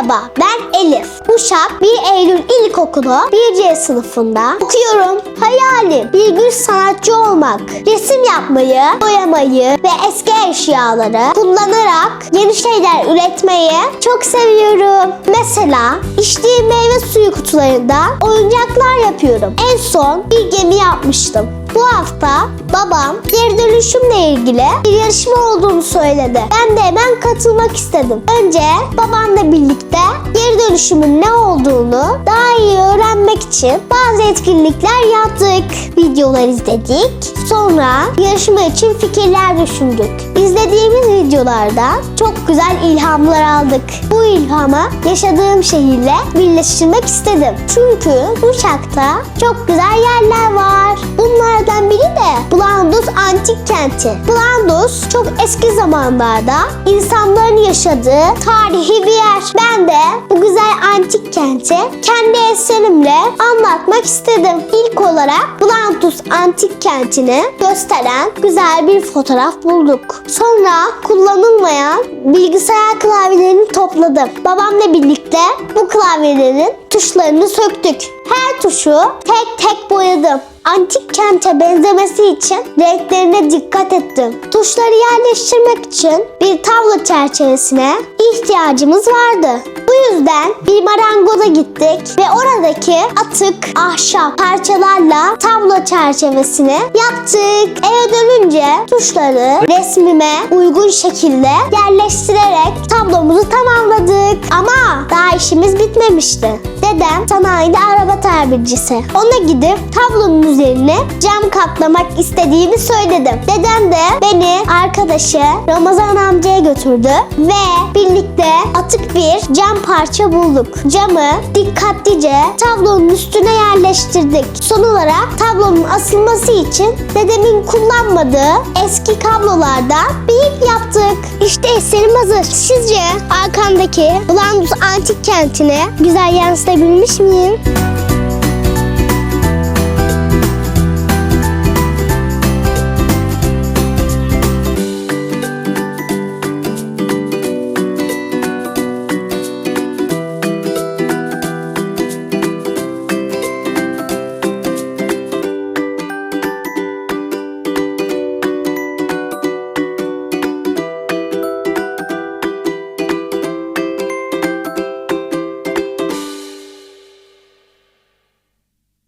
Merhaba, ben Elif. Uşak 1 Eylül İlkokulu 1C sınıfında okuyorum. Hayalim bir gün sanatçı olmak. Resim yapmayı, boyamayı ve eski eşyaları kullanarak yeni şeyler üretmeyi çok seviyorum. Mesela içtiğim meyve suyu kutularından oyuncaklar yapıyorum. En son bir gemi yapmıştım. Bu hafta babam geri dönüşümle ilgili bir yarışma olduğunu söyledi. Ben de hemen katılmak istedim. Önce babamla birlikte geri dönüşümün ne olduğunu daha iyi öğrenmek için bazı etkinlikler yaptık. Videolar izledik. Sonra yarışma için fikirler düşündük. İzlediğimiz videolarda çok güzel ilhamlar aldık. Bu ilhamı yaşadığım şehirle birleştirmek istedim. Çünkü Uşak'ta çok güzel yerler var. Bunlardan biri de Blandus Antik Kenti. Blandus çok eski zamanlarda insanların yaşadığı tarihi bir yer. Ben de bu antik kenti kendi eserimle anlatmak istedim. İlk olarak Blandus Antik Kenti'ni gösteren güzel bir fotoğraf bulduk. Sonra kullanılmayan bilgisayar klavyelerini topladım. Babamla birlikte bu klavyelerin tuşlarını söktük. Her tuşu tek tek boyadım. Antik kente benzemesi için renklerine dikkat ettim. Tuşları yerleştirmek için bir tablo çerçevesine ihtiyacımız vardı. Yüzden bir marangoza gittik ve oradaki atık ahşap parçalarla tablo çerçevesini yaptık. Eve dönünce tuşları resmime uygun şekilde yerleştirerek tablomuzu tamamladık. Ama işimiz bitmemişti. Dedem sanayide araba tabircisi. Ona gidip tablonun üzerine cam katlamak istediğimi söyledim. Dedem de beni arkadaşı Ramazan amcaya götürdü ve birlikte atık bir cam parça bulduk. Camı dikkatlice tablonun üstüne yerleştirdik. Son olarak tablonun asılması için dedemin kullanmadığı eski kablolardan bir ip yaptık. İşte eserim hazır. Sizce arkamdaki Blandus antik kentine güzel yansıtabilmiş miyim?